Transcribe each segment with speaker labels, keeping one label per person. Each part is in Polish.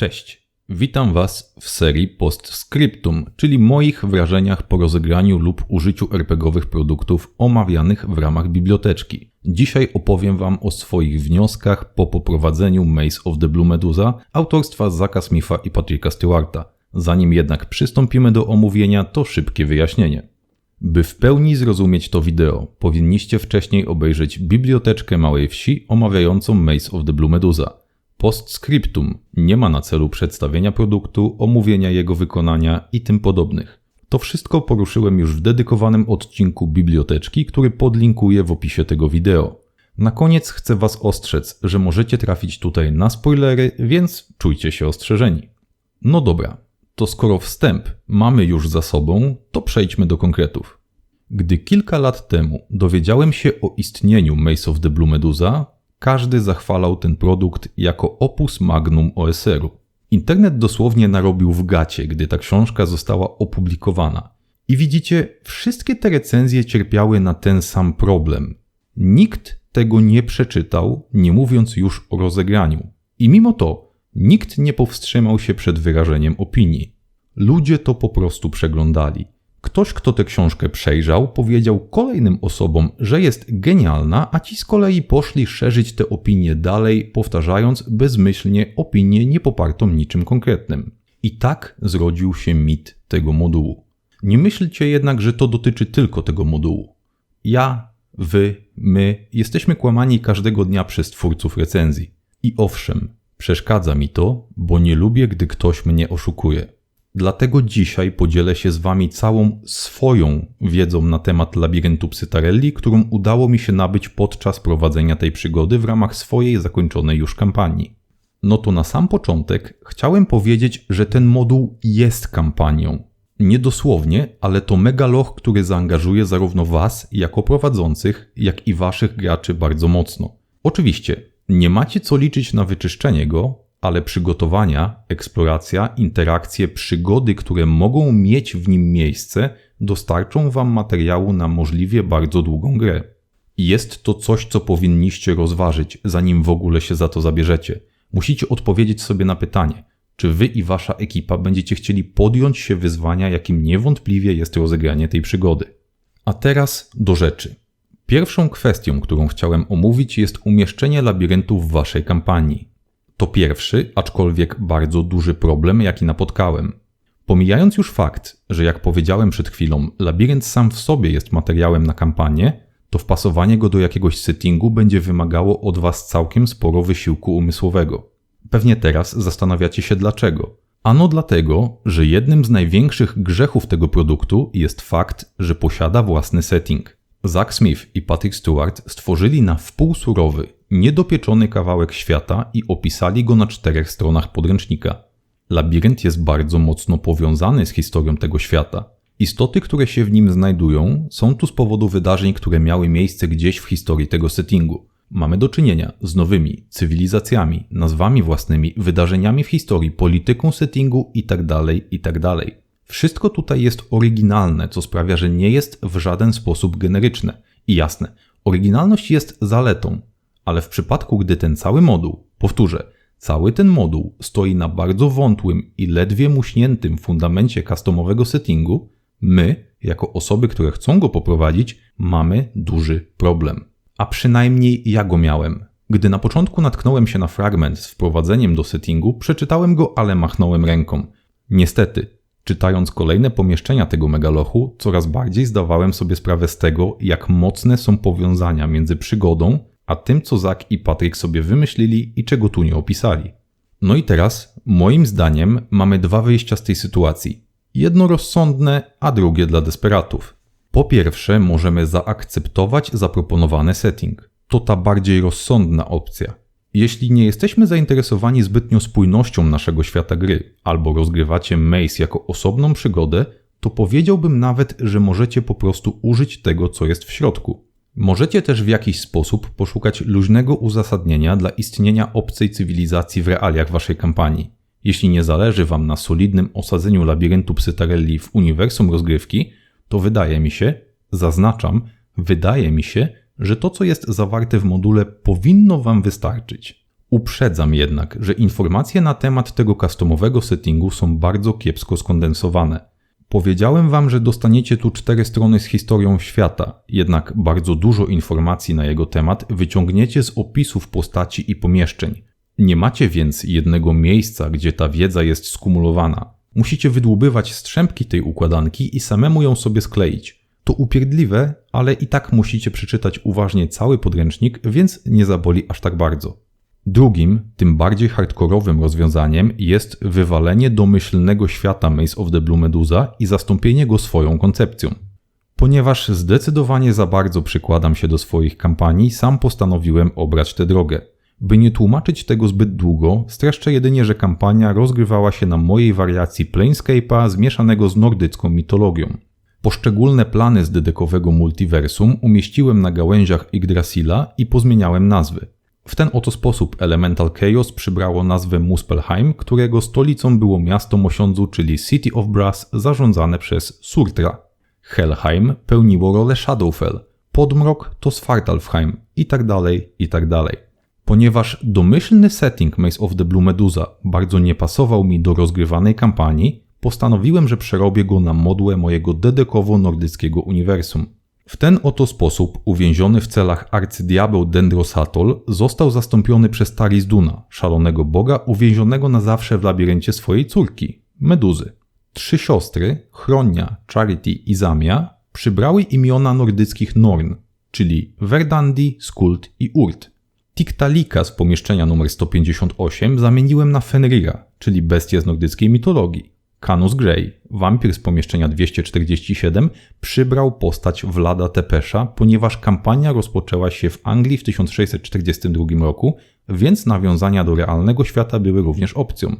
Speaker 1: Cześć. Witam Was w serii Postscriptum, czyli moich wrażeniach po rozegraniu lub użyciu RPGowych produktów omawianych w ramach biblioteczki. Dzisiaj opowiem Wam o swoich wnioskach po poprowadzeniu Maze of the Blue Medusa autorstwa Zaka Smitha i Patricka Stewarta. Zanim jednak przystąpimy do omówienia, to szybkie wyjaśnienie. By w pełni zrozumieć to wideo, powinniście wcześniej obejrzeć biblioteczkę Małej Wsi omawiającą Maze of the Blue Medusa. Postscriptum nie ma na celu przedstawienia produktu, omówienia jego wykonania i tym podobnych. To wszystko poruszyłem już w dedykowanym odcinku biblioteczki, który podlinkuję w opisie tego wideo. Na koniec chcę Was ostrzec, że możecie trafić tutaj na spoilery, więc czujcie się ostrzeżeni. No dobra, to skoro wstęp mamy już za sobą, to przejdźmy do konkretów. Gdy kilka lat temu dowiedziałem się o istnieniu Maze of the Blue Medusa, każdy zachwalał ten produkt jako opus magnum OSR-u. Internet dosłownie narobił w gacie, gdy ta książka została opublikowana. I widzicie, wszystkie te recenzje cierpiały na ten sam problem. Nikt tego nie przeczytał, nie mówiąc już o rozegraniu. I mimo to nikt nie powstrzymał się przed wyrażeniem opinii. Ludzie to po prostu przeglądali. Ktoś, kto tę książkę przejrzał, powiedział kolejnym osobom, że jest genialna, a ci z kolei poszli szerzyć tę opinię dalej, powtarzając bezmyślnie opinię niepopartą niczym konkretnym. I tak zrodził się mit tego modułu. Nie myślcie jednak, że to dotyczy tylko tego modułu. Ja, wy, my jesteśmy kłamani każdego dnia przez twórców recenzji. I owszem, przeszkadza mi to, bo nie lubię, gdy ktoś mnie oszukuje. Dlatego dzisiaj podzielę się z Wami całą swoją wiedzą na temat labiryntu Psytarelli, którą udało mi się nabyć podczas prowadzenia tej przygody w ramach swojej zakończonej już kampanii. No to na sam początek chciałem powiedzieć, że ten moduł jest kampanią. Nie dosłownie, ale to megaloch, który zaangażuje zarówno Was jako prowadzących, jak i Waszych graczy bardzo mocno. Oczywiście, nie macie co liczyć na wyczyszczenie go, ale przygotowania, eksploracja, interakcje, przygody, które mogą mieć w nim miejsce, dostarczą Wam materiału na możliwie bardzo długą grę. Jest to coś, co powinniście rozważyć, zanim w ogóle się za to zabierzecie. Musicie odpowiedzieć sobie na pytanie, czy Wy i Wasza ekipa będziecie chcieli podjąć się wyzwania, jakim niewątpliwie jest rozegranie tej przygody. A teraz do rzeczy. Pierwszą kwestią, którą chciałem omówić, jest umieszczenie labiryntu w Waszej kampanii. To pierwszy, aczkolwiek bardzo duży problem, jaki napotkałem. Pomijając już fakt, że jak powiedziałem przed chwilą, labirynt sam w sobie jest materiałem na kampanię, to wpasowanie go do jakiegoś settingu będzie wymagało od Was całkiem sporo wysiłku umysłowego. Pewnie teraz zastanawiacie się dlaczego. Ano dlatego, że jednym z największych grzechów tego produktu jest fakt, że posiada własny setting. Zack Smith i Patrick Stewart stworzyli na wpół surowy, niedopieczony kawałek świata i opisali go na czterech stronach podręcznika. Labirynt jest bardzo mocno powiązany z historią tego świata. Istoty, które się w nim znajdują, są tu z powodu wydarzeń, które miały miejsce gdzieś w historii tego settingu. Mamy do czynienia z nowymi cywilizacjami, nazwami własnymi, wydarzeniami w historii, polityką settingu itd., itd. Wszystko tutaj jest oryginalne, co sprawia, że nie jest w żaden sposób generyczne. I jasne, oryginalność jest zaletą, ale w przypadku, gdy ten cały moduł, powtórzę, cały ten moduł stoi na bardzo wątłym i ledwie muśniętym fundamencie customowego settingu, my, jako osoby, które chcą go poprowadzić, mamy duży problem. A przynajmniej ja go miałem. Gdy na początku natknąłem się na fragment z wprowadzeniem do settingu, przeczytałem go, ale machnąłem ręką. Niestety, czytając kolejne pomieszczenia tego megalochu, coraz bardziej zdawałem sobie sprawę z tego, jak mocne są powiązania między przygodą a tym, co Zak i Patryk sobie wymyślili i czego tu nie opisali. No i teraz, moim zdaniem, mamy dwa wyjścia z tej sytuacji. Jedno rozsądne, a drugie dla desperatów. Po pierwsze, możemy zaakceptować zaproponowany setting. To ta bardziej rozsądna opcja. Jeśli nie jesteśmy zainteresowani zbytnio spójnością naszego świata gry, albo rozgrywacie Maze jako osobną przygodę, to powiedziałbym nawet, że możecie po prostu użyć tego, co jest w środku. Możecie też w jakiś sposób poszukać luźnego uzasadnienia dla istnienia obcej cywilizacji w realiach waszej kampanii. Jeśli nie zależy wam na solidnym osadzeniu labiryntu Psytarelli w uniwersum rozgrywki, to wydaje mi się, zaznaczam, wydaje mi się, że to co jest zawarte w module powinno wam wystarczyć. Uprzedzam jednak, że informacje na temat tego customowego settingu są bardzo kiepsko skondensowane. Powiedziałem wam, że dostaniecie tu cztery strony z historią świata, jednak bardzo dużo informacji na jego temat wyciągniecie z opisów postaci i pomieszczeń. Nie macie więc jednego miejsca, gdzie ta wiedza jest skumulowana. Musicie wydłubywać strzępki tej układanki i samemu ją sobie skleić. To upierdliwe, ale i tak musicie przeczytać uważnie cały podręcznik, więc nie zaboli aż tak bardzo. Drugim, tym bardziej hardkorowym rozwiązaniem jest wywalenie domyślnego świata Maze of the Blue Medusa i zastąpienie go swoją koncepcją. Ponieważ zdecydowanie za bardzo przykładam się do swoich kampanii, sam postanowiłem obrać tę drogę. By nie tłumaczyć tego zbyt długo, streszczę jedynie, że kampania rozgrywała się na mojej wariacji Planescape'a zmieszanego z nordycką mitologią. Poszczególne plany z dedekowego multiversum umieściłem na gałęziach Yggdrasila i pozmieniałem nazwy. W ten oto sposób Elemental Chaos przybrało nazwę Muspelheim, którego stolicą było miasto Mosiądzu, czyli City of Brass, zarządzane przez Surtra. Helheim pełniło rolę Shadowfell, Podmrok to Svartalfheim i tak dalej, i tak. Ponieważ domyślny setting Maze of the Blue Medusa bardzo nie pasował mi do rozgrywanej kampanii, postanowiłem, że przerobię go na modłę mojego dedekowo-nordyckiego uniwersum. W ten oto sposób uwięziony w celach arcydiabeł Dendrosatol został zastąpiony przez Tarizduna, szalonego boga uwięzionego na zawsze w labiryncie swojej córki, Meduzy. Trzy siostry, Chronia, Charity i Zamia, przybrały imiona nordyckich Norn, czyli Verdandi, Skuld i Urt. Tiktalika z pomieszczenia numer 158 zamieniłem na Fenrira, czyli bestię z nordyckiej mitologii. Canus Grey, wampir z pomieszczenia 247, przybrał postać Vlada Tepesza, ponieważ kampania rozpoczęła się w Anglii w 1642 roku, więc nawiązania do realnego świata były również opcją.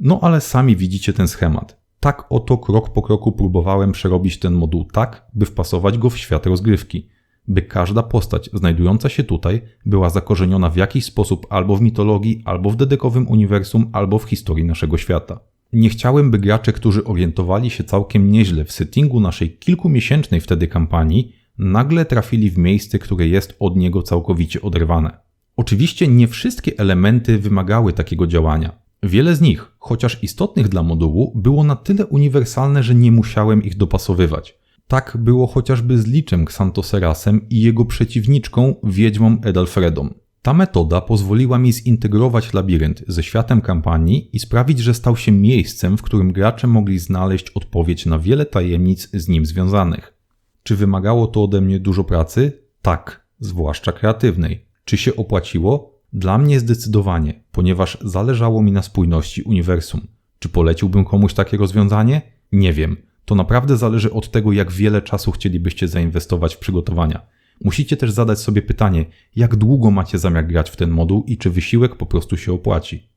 Speaker 1: No ale sami widzicie ten schemat. Tak oto krok po kroku próbowałem przerobić ten moduł tak, by wpasować go w świat rozgrywki. By każda postać znajdująca się tutaj była zakorzeniona w jakiś sposób albo w mitologii, albo w dedekowym uniwersum, albo w historii naszego świata. Nie chciałem, by gracze, którzy orientowali się całkiem nieźle w settingu naszej kilkumiesięcznej wtedy kampanii, nagle trafili w miejsce, które jest od niego całkowicie oderwane. Oczywiście nie wszystkie elementy wymagały takiego działania. Wiele z nich, chociaż istotnych dla modułu, było na tyle uniwersalne, że nie musiałem ich dopasowywać. Tak było chociażby z Liczem Xantoserasem i jego przeciwniczką, wiedźmą Edalfredą. Ta metoda pozwoliła mi zintegrować labirynt ze światem kampanii i sprawić, że stał się miejscem, w którym gracze mogli znaleźć odpowiedź na wiele tajemnic z nim związanych. Czy wymagało to ode mnie dużo pracy? Tak, zwłaszcza kreatywnej. Czy się opłaciło? Dla mnie zdecydowanie, ponieważ zależało mi na spójności uniwersum. Czy poleciłbym komuś takie rozwiązanie? Nie wiem. To naprawdę zależy od tego, jak wiele czasu chcielibyście zainwestować w przygotowania. Musicie też zadać sobie pytanie, jak długo macie zamiar grać w ten moduł i czy wysiłek po prostu się opłaci.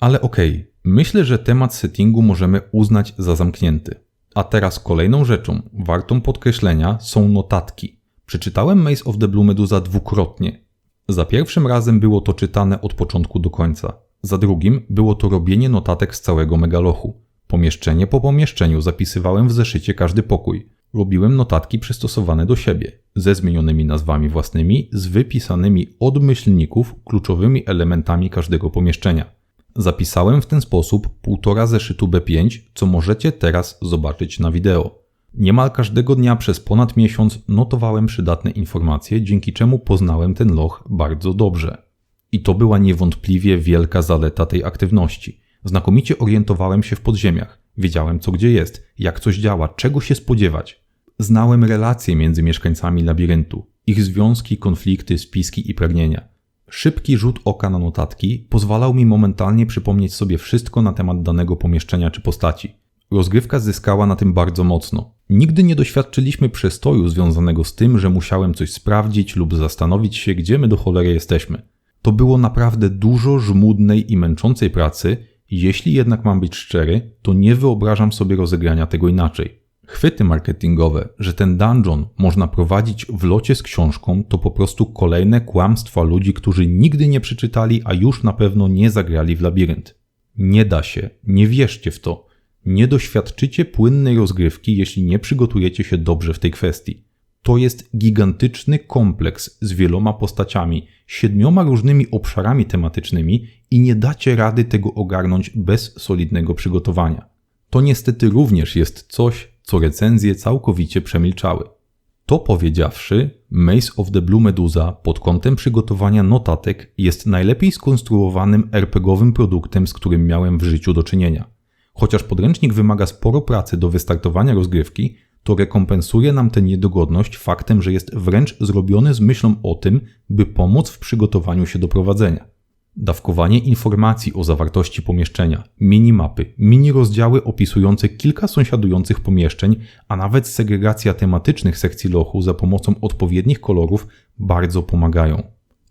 Speaker 1: Ale okej, okay, myślę, że temat settingu możemy uznać za zamknięty. A teraz kolejną rzeczą, wartą podkreślenia, są notatki. Przeczytałem Maze of the Blue Medusa dwukrotnie. Za pierwszym razem było to czytane od początku do końca. Za drugim było to robienie notatek z całego megalochu. Pomieszczenie po pomieszczeniu zapisywałem w zeszycie każdy pokój. Robiłem notatki przystosowane do siebie, ze zmienionymi nazwami własnymi, z wypisanymi od myślników kluczowymi elementami każdego pomieszczenia. Zapisałem w ten sposób półtora zeszytu B5, co możecie teraz zobaczyć na wideo. Niemal każdego dnia przez ponad miesiąc notowałem przydatne informacje, dzięki czemu poznałem ten loch bardzo dobrze. I to była niewątpliwie wielka zaleta tej aktywności. Znakomicie orientowałem się w podziemiach. Wiedziałem, co gdzie jest, jak coś działa, czego się spodziewać. Znałem relacje między mieszkańcami labiryntu, ich związki, konflikty, spiski i pragnienia. Szybki rzut oka na notatki pozwalał mi momentalnie przypomnieć sobie wszystko na temat danego pomieszczenia czy postaci. Rozgrywka zyskała na tym bardzo mocno. Nigdy nie doświadczyliśmy przestoju związanego z tym, że musiałem coś sprawdzić lub zastanowić się, gdzie my do cholery jesteśmy. To było naprawdę dużo żmudnej i męczącej pracy, jeśli jednak mam być szczery, to nie wyobrażam sobie rozegrania tego inaczej. Chwyty marketingowe, że ten dungeon można prowadzić w locie z książką, to po prostu kolejne kłamstwa ludzi, którzy nigdy nie przeczytali, a już na pewno nie zagrali w labirynt. Nie da się, nie wierzcie w to. Nie doświadczycie płynnej rozgrywki, jeśli nie przygotujecie się dobrze w tej kwestii. To jest gigantyczny kompleks z wieloma postaciami, siedmioma różnymi obszarami tematycznymi i nie dacie rady tego ogarnąć bez solidnego przygotowania. To niestety również jest coś, co recenzje całkowicie przemilczały. To powiedziawszy, Maze of the Blue Medusa pod kątem przygotowania notatek jest najlepiej skonstruowanym RPGowym produktem, z którym miałem w życiu do czynienia. Chociaż podręcznik wymaga sporo pracy do wystartowania rozgrywki, to rekompensuje nam tę niedogodność faktem, że jest wręcz zrobiony z myślą o tym, by pomóc w przygotowaniu się do prowadzenia. Dawkowanie informacji o zawartości pomieszczenia, minimapy, mini rozdziały opisujące kilka sąsiadujących pomieszczeń, a nawet segregacja tematycznych sekcji lochu za pomocą odpowiednich kolorów bardzo pomagają.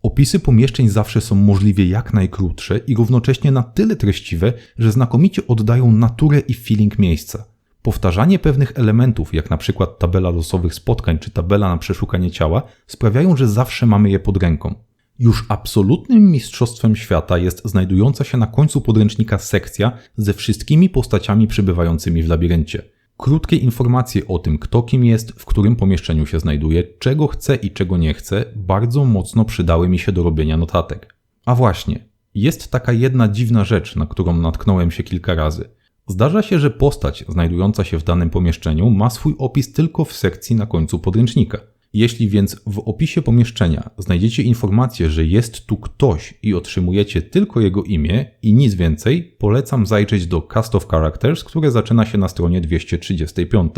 Speaker 1: Opisy pomieszczeń zawsze są możliwie jak najkrótsze i równocześnie na tyle treściwe, że znakomicie oddają naturę i feeling miejsca. Powtarzanie pewnych elementów, jak na przykład tabela losowych spotkań czy tabela na przeszukanie ciała, sprawiają, że zawsze mamy je pod ręką. Już absolutnym mistrzostwem świata jest znajdująca się na końcu podręcznika sekcja ze wszystkimi postaciami przybywającymi w labiryncie. Krótkie informacje o tym, kto kim jest, w którym pomieszczeniu się znajduje, czego chce i czego nie chce, bardzo mocno przydały mi się do robienia notatek. A właśnie, jest taka jedna dziwna rzecz, na którą natknąłem się kilka razy. Zdarza się, że postać znajdująca się w danym pomieszczeniu ma swój opis tylko w sekcji na końcu podręcznika. Jeśli więc w opisie pomieszczenia znajdziecie informację, że jest tu ktoś i otrzymujecie tylko jego imię i nic więcej, polecam zajrzeć do Cast of Characters, które zaczyna się na stronie 235.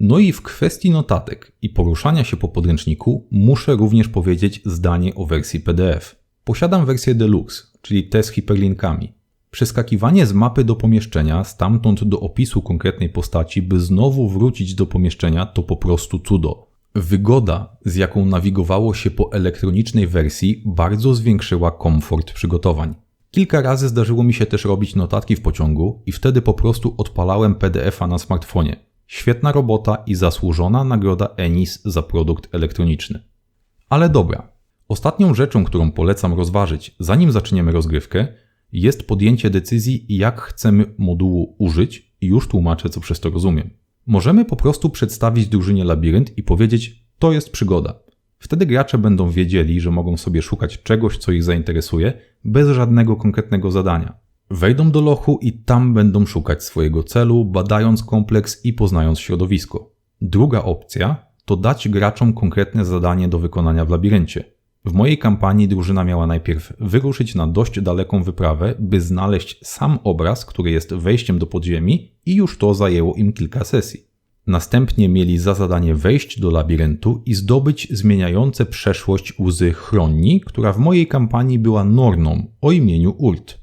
Speaker 1: No i w kwestii notatek i poruszania się po podręczniku muszę również powiedzieć zdanie o wersji PDF. Posiadam wersję Deluxe, czyli te z hiperlinkami. Przeskakiwanie z mapy do pomieszczenia, stamtąd do opisu konkretnej postaci, by znowu wrócić do pomieszczenia, to po prostu cudo. Wygoda, z jaką nawigowało się po elektronicznej wersji, bardzo zwiększyła komfort przygotowań. Kilka razy zdarzyło mi się też robić notatki w pociągu i wtedy po prostu odpalałem PDF-a na smartfonie. Świetna robota i zasłużona nagroda Enis za produkt elektroniczny. Ale dobra. Ostatnią rzeczą, którą polecam rozważyć, zanim zaczniemy rozgrywkę, jest podjęcie decyzji, jak chcemy modułu użyć i już tłumaczę, co przez to rozumiem. Możemy po prostu przedstawić drużynie labirynt i powiedzieć: To jest przygoda. Wtedy gracze będą wiedzieli, że mogą sobie szukać czegoś, co ich zainteresuje, bez żadnego konkretnego zadania. Wejdą do lochu i tam będą szukać swojego celu, badając kompleks i poznając środowisko. Druga opcja to dać graczom konkretne zadanie do wykonania w labiryncie. W mojej kampanii drużyna miała najpierw wyruszyć na dość daleką wyprawę, by znaleźć sam obraz, który jest wejściem do podziemi, i już to zajęło im kilka sesji. Następnie mieli za zadanie wejść do labiryntu i zdobyć zmieniające przeszłość łzy chronni, która w mojej kampanii była Norną o imieniu Urt.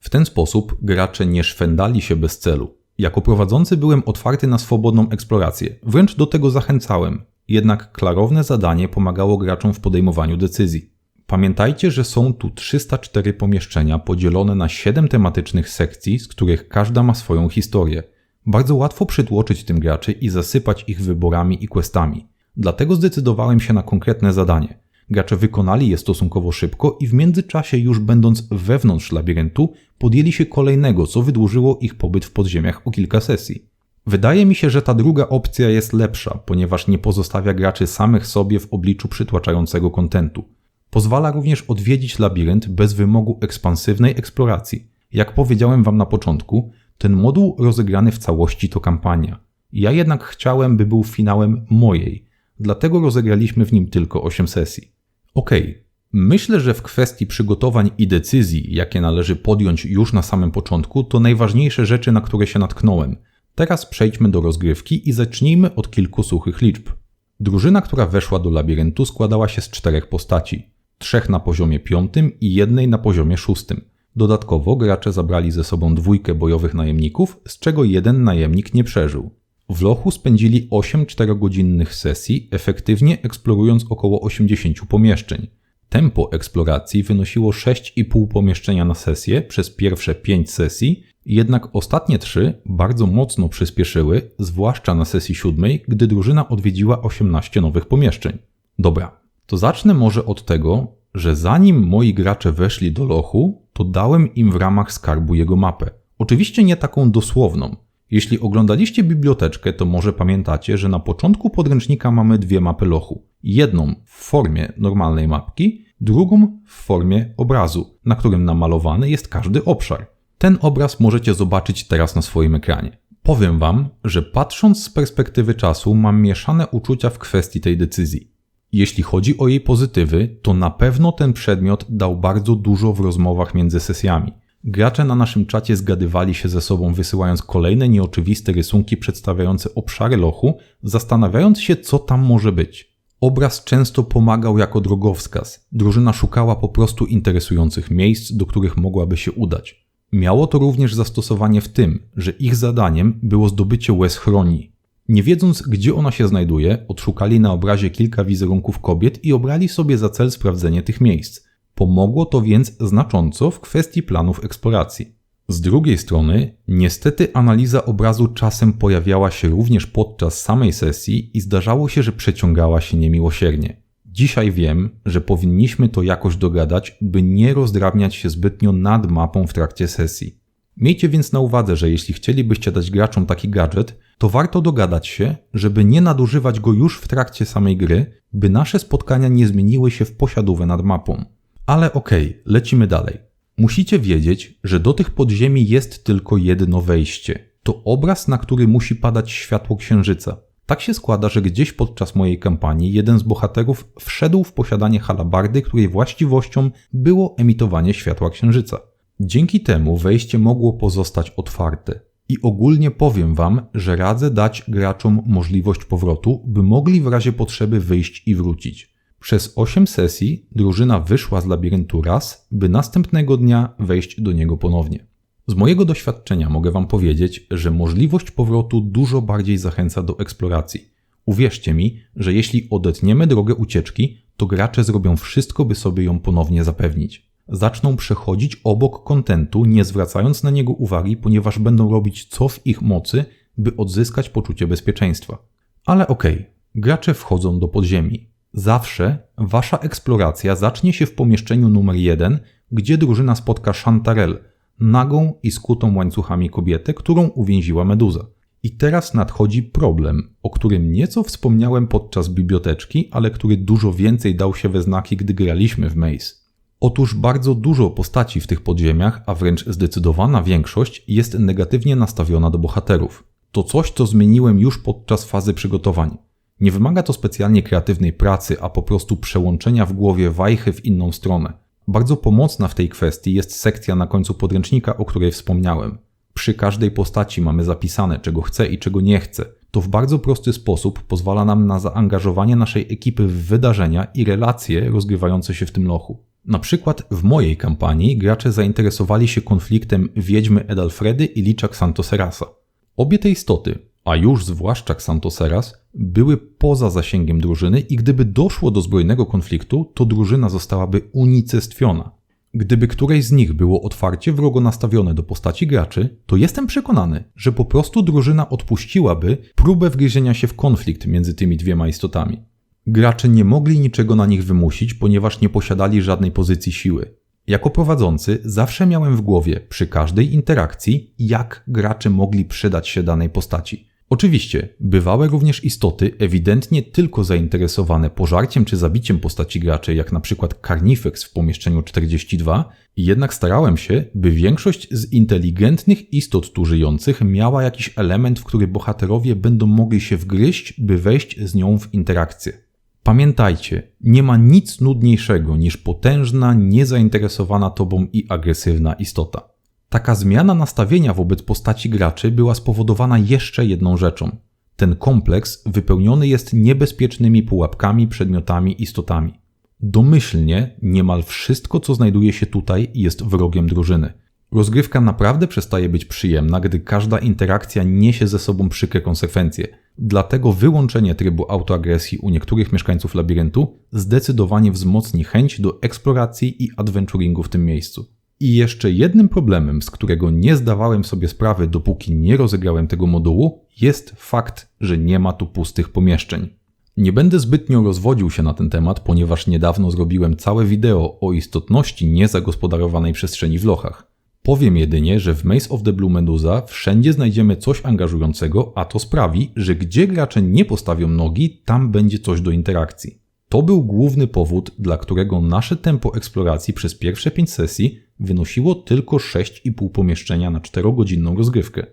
Speaker 1: W ten sposób gracze nie szwendali się bez celu. Jako prowadzący byłem otwarty na swobodną eksplorację, wręcz do tego zachęcałem, jednak klarowne zadanie pomagało graczom w podejmowaniu decyzji. Pamiętajcie, że są tu 304 pomieszczenia podzielone na 7 tematycznych sekcji, z których każda ma swoją historię. Bardzo łatwo przytłoczyć tym graczy i zasypać ich wyborami i questami. Dlatego zdecydowałem się na konkretne zadanie. Gracze wykonali je stosunkowo szybko i w międzyczasie, już będąc wewnątrz labiryntu, podjęli się kolejnego, co wydłużyło ich pobyt w podziemiach o kilka sesji. Wydaje mi się, że ta druga opcja jest lepsza, ponieważ nie pozostawia graczy samych sobie w obliczu przytłaczającego kontentu. Pozwala również odwiedzić labirynt bez wymogu ekspansywnej eksploracji. Jak powiedziałem Wam na początku, ten moduł rozegrany w całości to kampania. Ja jednak chciałem, by był finałem mojej, dlatego rozegraliśmy w nim tylko 8 sesji. Okej, okay. myślę, że w kwestii przygotowań i decyzji, jakie należy podjąć już na samym początku, to najważniejsze rzeczy, na które się natknąłem – Teraz przejdźmy do rozgrywki i zacznijmy od kilku suchych liczb. Drużyna, która weszła do labiryntu składała się z czterech postaci. Trzech na poziomie piątym i jednej na poziomie szóstym. Dodatkowo gracze zabrali ze sobą dwójkę bojowych najemników, z czego jeden najemnik nie przeżył. W lochu spędzili 8 4-godzinnych sesji, efektywnie eksplorując około 80 pomieszczeń. Tempo eksploracji wynosiło 6,5 pomieszczenia na sesję przez pierwsze 5 sesji jednak ostatnie trzy bardzo mocno przyspieszyły, zwłaszcza na sesji siódmej, gdy drużyna odwiedziła 18 nowych pomieszczeń. Dobra, to zacznę może od tego, że zanim moi gracze weszli do lochu, to dałem im w ramach skarbu jego mapę. Oczywiście nie taką dosłowną. Jeśli oglądaliście biblioteczkę, to może pamiętacie, że na początku podręcznika mamy dwie mapy lochu. Jedną w formie normalnej mapki, drugą w formie obrazu, na którym namalowany jest każdy obszar. Ten obraz możecie zobaczyć teraz na swoim ekranie. Powiem Wam, że patrząc z perspektywy czasu, mam mieszane uczucia w kwestii tej decyzji. Jeśli chodzi o jej pozytywy, to na pewno ten przedmiot dał bardzo dużo w rozmowach między sesjami. Gracze na naszym czacie zgadywali się ze sobą, wysyłając kolejne nieoczywiste rysunki przedstawiające obszary lochu, zastanawiając się, co tam może być. Obraz często pomagał jako drogowskaz. Drużyna szukała po prostu interesujących miejsc, do których mogłaby się udać. Miało to również zastosowanie w tym, że ich zadaniem było zdobycie łez chroni. Nie wiedząc, gdzie ona się znajduje, odszukali na obrazie kilka wizerunków kobiet i obrali sobie za cel sprawdzenie tych miejsc. Pomogło to więc znacząco w kwestii planów eksploracji. Z drugiej strony, niestety analiza obrazu czasem pojawiała się również podczas samej sesji i zdarzało się, że przeciągała się niemiłosiernie. Dzisiaj wiem, że powinniśmy to jakoś dogadać, by nie rozdrabniać się zbytnio nad mapą w trakcie sesji. Miejcie więc na uwadze, że jeśli chcielibyście dać graczom taki gadżet, to warto dogadać się, żeby nie nadużywać go już w trakcie samej gry, by nasze spotkania nie zmieniły się w posiadówę nad mapą. Ale okej, okay, lecimy dalej. Musicie wiedzieć, że do tych podziemi jest tylko jedno wejście. To obraz, na który musi padać światło księżyca. Tak się składa, że gdzieś podczas mojej kampanii jeden z bohaterów wszedł w posiadanie halabardy, której właściwością było emitowanie światła księżyca. Dzięki temu wejście mogło pozostać otwarte. I ogólnie powiem Wam, że radzę dać graczom możliwość powrotu, by mogli w razie potrzeby wyjść i wrócić. Przez 8 sesji drużyna wyszła z labiryntu raz, by następnego dnia wejść do niego ponownie. Z mojego doświadczenia mogę Wam powiedzieć, że możliwość powrotu dużo bardziej zachęca do eksploracji. Uwierzcie mi, że jeśli odetniemy drogę ucieczki, to gracze zrobią wszystko, by sobie ją ponownie zapewnić. Zaczną przechodzić obok kontentu, nie zwracając na niego uwagi, ponieważ będą robić co w ich mocy, by odzyskać poczucie bezpieczeństwa. Ale okej, okay, gracze wchodzą do podziemi. Zawsze wasza eksploracja zacznie się w pomieszczeniu numer 1, gdzie drużyna spotka Chantarelle, nagą i skutą łańcuchami kobietę, którą uwięziła meduza. I teraz nadchodzi problem, o którym nieco wspomniałem podczas biblioteczki, ale który dużo więcej dał się we znaki, gdy graliśmy w Maze. Otóż bardzo dużo postaci w tych podziemiach, a wręcz zdecydowana większość jest negatywnie nastawiona do bohaterów. To coś, co zmieniłem już podczas fazy przygotowań. Nie wymaga to specjalnie kreatywnej pracy, a po prostu przełączenia w głowie wajchy w inną stronę. Bardzo pomocna w tej kwestii jest sekcja na końcu podręcznika, o której wspomniałem. Przy każdej postaci mamy zapisane, czego chce i czego nie chce. To w bardzo prosty sposób pozwala nam na zaangażowanie naszej ekipy w wydarzenia i relacje rozgrywające się w tym lochu. Na przykład w mojej kampanii gracze zainteresowali się konfliktem wiedźmy Edalfredy i Liczak Santoserasa. Obie te istoty, a już zwłaszcza Xantoseras, były poza zasięgiem drużyny i gdyby doszło do zbrojnego konfliktu, to drużyna zostałaby unicestwiona. Gdyby któreś z nich było otwarcie wrogo nastawione do postaci graczy, to jestem przekonany, że po prostu drużyna odpuściłaby próbę wgryzienia się w konflikt między tymi dwiema istotami. Gracze nie mogli niczego na nich wymusić, ponieważ nie posiadali żadnej pozycji siły. Jako prowadzący zawsze miałem w głowie przy każdej interakcji, jak gracze mogli przydać się danej postaci. Oczywiście, bywały również istoty ewidentnie tylko zainteresowane pożarciem czy zabiciem postaci graczy, jak na przykład Carnifex w pomieszczeniu 42, jednak starałem się, by większość z inteligentnych istot tu żyjących miała jakiś element, w który bohaterowie będą mogli się wgryźć, by wejść z nią w interakcję. Pamiętajcie, nie ma nic nudniejszego niż potężna, niezainteresowana tobą i agresywna istota. Taka zmiana nastawienia wobec postaci graczy była spowodowana jeszcze jedną rzeczą. Ten kompleks wypełniony jest niebezpiecznymi pułapkami, przedmiotami, istotami. Domyślnie niemal wszystko, co znajduje się tutaj, jest wrogiem drużyny. Rozgrywka naprawdę przestaje być przyjemna, gdy każda interakcja niesie ze sobą przykre konsekwencje. Dlatego wyłączenie trybu autoagresji u niektórych mieszkańców labiryntu zdecydowanie wzmocni chęć do eksploracji i adventuringu w tym miejscu. I jeszcze jednym problemem, z którego nie zdawałem sobie sprawy, dopóki nie rozegrałem tego modułu, jest fakt, że nie ma tu pustych pomieszczeń. Nie będę zbytnio rozwodził się na ten temat, ponieważ niedawno zrobiłem całe wideo o istotności niezagospodarowanej przestrzeni w lochach. Powiem jedynie, że w Maze of the Blue Medusa wszędzie znajdziemy coś angażującego, a to sprawi, że gdzie gracze nie postawią nogi, tam będzie coś do interakcji. To był główny powód, dla którego nasze tempo eksploracji przez pierwsze 5 sesji wynosiło tylko 6,5 pomieszczenia na 4-godzinną rozgrywkę.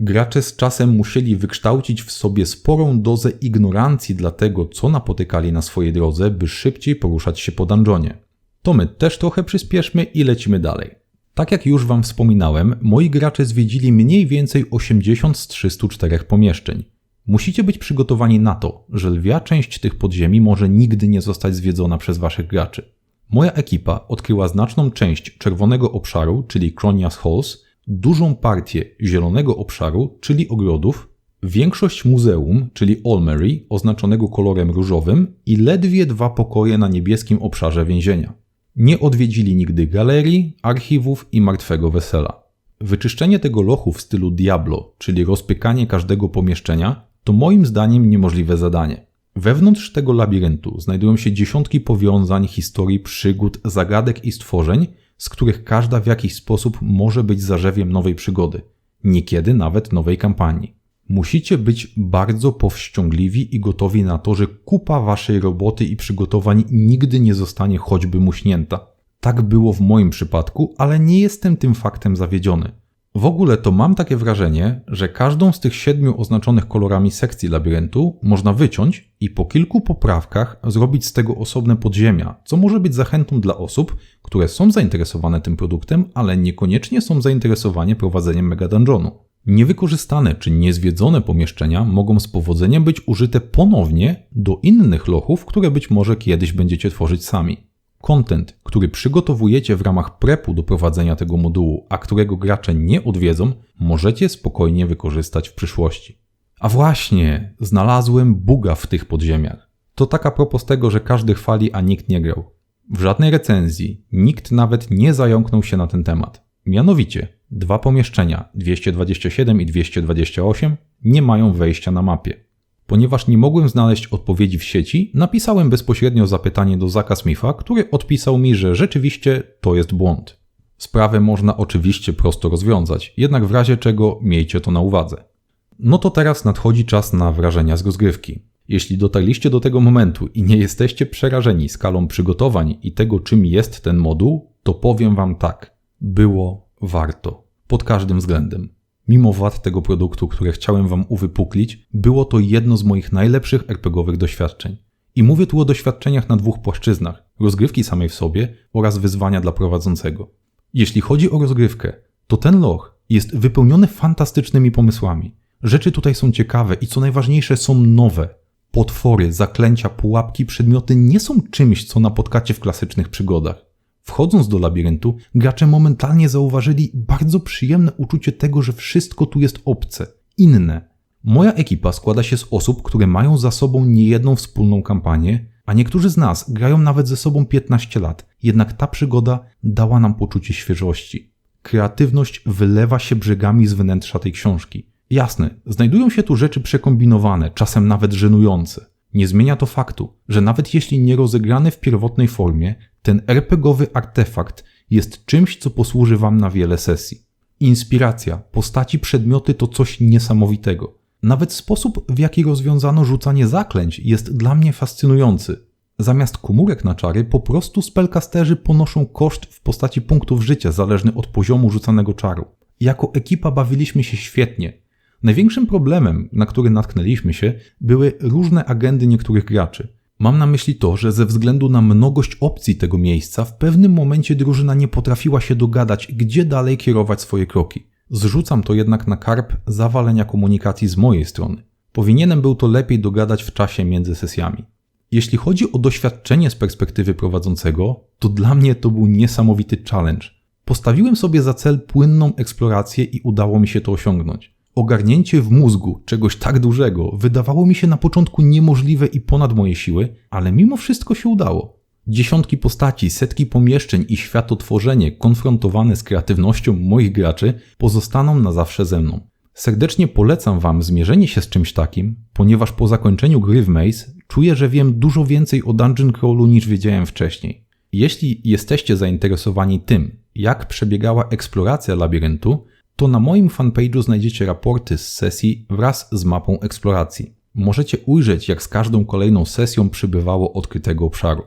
Speaker 1: Gracze z czasem musieli wykształcić w sobie sporą dozę ignorancji dla tego, co napotykali na swojej drodze, by szybciej poruszać się po dungeonie. To my też trochę przyspieszmy i lecimy dalej. Tak jak już Wam wspominałem, moi gracze zwiedzili mniej więcej 80 z 304 pomieszczeń. Musicie być przygotowani na to, że lwia część tych podziemi może nigdy nie zostać zwiedzona przez Waszych graczy. Moja ekipa odkryła znaczną część czerwonego obszaru, czyli Cronia's Halls, dużą partię zielonego obszaru, czyli ogrodów, większość muzeum, czyli Olmery, oznaczonego kolorem różowym i ledwie dwa pokoje na niebieskim obszarze więzienia. Nie odwiedzili nigdy galerii, archiwów i martwego wesela. Wyczyszczenie tego lochu w stylu Diablo, czyli rozpykanie każdego pomieszczenia, to moim zdaniem niemożliwe zadanie. Wewnątrz tego labiryntu znajdują się dziesiątki powiązań, historii, przygód, zagadek i stworzeń, z których każda w jakiś sposób może być zarzewiem nowej przygody, niekiedy nawet nowej kampanii. Musicie być bardzo powściągliwi i gotowi na to, że kupa waszej roboty i przygotowań nigdy nie zostanie choćby muśnięta. Tak było w moim przypadku, ale nie jestem tym faktem zawiedziony. W ogóle to mam takie wrażenie, że każdą z tych siedmiu oznaczonych kolorami sekcji labiryntu można wyciąć i po kilku poprawkach zrobić z tego osobne podziemia, co może być zachętą dla osób, które są zainteresowane tym produktem, ale niekoniecznie są zainteresowane prowadzeniem mega dungeonu. Niewykorzystane czy niezwiedzone pomieszczenia mogą z powodzeniem być użyte ponownie do innych lochów, które być może kiedyś będziecie tworzyć sami. Content, który przygotowujecie w ramach prepu do prowadzenia tego modułu, a którego gracze nie odwiedzą, możecie spokojnie wykorzystać w przyszłości. A właśnie, znalazłem buga w tych podziemiach. To taka propos tego, że każdy chwali, a nikt nie grał. W żadnej recenzji nikt nawet nie zająknął się na ten temat. Mianowicie, dwa pomieszczenia 227 i 228 nie mają wejścia na mapie. Ponieważ nie mogłem znaleźć odpowiedzi w sieci, napisałem bezpośrednio zapytanie do Zaka Smitha, który odpisał mi, że rzeczywiście to jest błąd. Sprawę można oczywiście prosto rozwiązać, jednak w razie czego miejcie to na uwadze. No to teraz nadchodzi czas na wrażenia z rozgrywki. Jeśli dotarliście do tego momentu i nie jesteście przerażeni skalą przygotowań i tego, czym jest ten moduł, to powiem Wam tak: było warto. Pod każdym względem. Mimo wad tego produktu, które chciałem Wam uwypuklić, było to jedno z moich najlepszych RPGowych doświadczeń. I mówię tu o doświadczeniach na dwóch płaszczyznach: rozgrywki samej w sobie oraz wyzwania dla prowadzącego. Jeśli chodzi o rozgrywkę, to ten loch jest wypełniony fantastycznymi pomysłami. Rzeczy tutaj są ciekawe i co najważniejsze są nowe. Potwory, zaklęcia, pułapki, przedmioty nie są czymś, co napotkacie w klasycznych przygodach. Wchodząc do labiryntu, gracze momentalnie zauważyli bardzo przyjemne uczucie tego, że wszystko tu jest obce, inne. Moja ekipa składa się z osób, które mają za sobą niejedną wspólną kampanię, a niektórzy z nas grają nawet ze sobą 15 lat. Jednak ta przygoda dała nam poczucie świeżości. Kreatywność wylewa się brzegami z wnętrza tej książki. Jasne, znajdują się tu rzeczy przekombinowane, czasem nawet żenujące. Nie zmienia to faktu, że nawet jeśli nie rozegrany w pierwotnej formie, ten RPGowy artefakt jest czymś, co posłuży Wam na wiele sesji. Inspiracja, postaci, przedmioty to coś niesamowitego. Nawet sposób, w jaki rozwiązano rzucanie zaklęć, jest dla mnie fascynujący. Zamiast komórek na czary, po prostu spellcasterzy ponoszą koszt w postaci punktów życia zależny od poziomu rzucanego czaru. Jako ekipa bawiliśmy się świetnie. Największym problemem, na który natknęliśmy się, były różne agendy niektórych graczy. Mam na myśli to, że ze względu na mnogość opcji tego miejsca, w pewnym momencie drużyna nie potrafiła się dogadać, gdzie dalej kierować swoje kroki. Zrzucam to jednak na karp zawalenia komunikacji z mojej strony. Powinienem był to lepiej dogadać w czasie między sesjami. Jeśli chodzi o doświadczenie z perspektywy prowadzącego, to dla mnie to był niesamowity challenge. Postawiłem sobie za cel płynną eksplorację i udało mi się to osiągnąć. Ogarnięcie w mózgu czegoś tak dużego wydawało mi się na początku niemożliwe i ponad moje siły, ale mimo wszystko się udało. Dziesiątki postaci, setki pomieszczeń i światotworzenie konfrontowane z kreatywnością moich graczy pozostaną na zawsze ze mną. Serdecznie polecam Wam zmierzenie się z czymś takim, ponieważ po zakończeniu gry w Maze czuję, że wiem dużo więcej o Dungeon Crawlu niż wiedziałem wcześniej. Jeśli jesteście zainteresowani tym, jak przebiegała eksploracja labiryntu, to na moim fanpage'u znajdziecie raporty z sesji wraz z mapą eksploracji. Możecie ujrzeć, jak z każdą kolejną sesją przybywało odkrytego obszaru.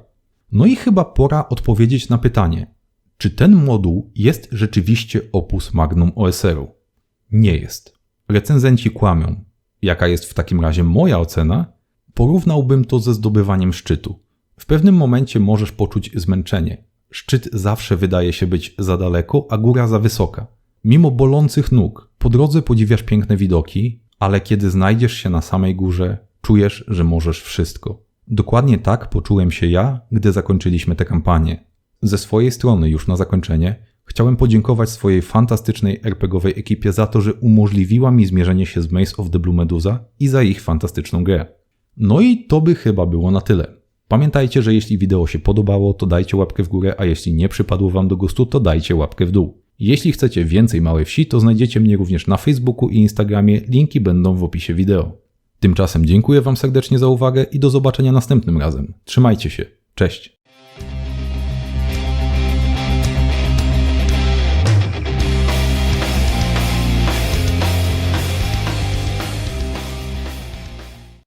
Speaker 1: No i chyba pora odpowiedzieć na pytanie, czy ten moduł jest rzeczywiście opus magnum OSR-u? Nie jest. Recenzenci kłamią. Jaka jest w takim razie moja ocena? Porównałbym to ze zdobywaniem szczytu. W pewnym momencie możesz poczuć zmęczenie. Szczyt zawsze wydaje się być za daleko, a góra za wysoka. Mimo bolących nóg, po drodze podziwiasz piękne widoki, ale kiedy znajdziesz się na samej górze, czujesz, że możesz wszystko. Dokładnie tak poczułem się ja, gdy zakończyliśmy tę kampanię. Ze swojej strony, już na zakończenie, chciałem podziękować swojej fantastycznej RPGowej ekipie za to, że umożliwiła mi zmierzenie się z Maze of the Blue Medusa i za ich fantastyczną grę. No i to by chyba było na tyle. Pamiętajcie, że jeśli wideo się podobało, to dajcie łapkę w górę, a jeśli nie przypadło Wam do gustu, to dajcie łapkę w dół. Jeśli chcecie więcej Małej Wsi, to znajdziecie mnie również na Facebooku i Instagramie, linki będą w opisie wideo. Tymczasem dziękuję Wam serdecznie za uwagę i do zobaczenia następnym razem. Trzymajcie się, cześć!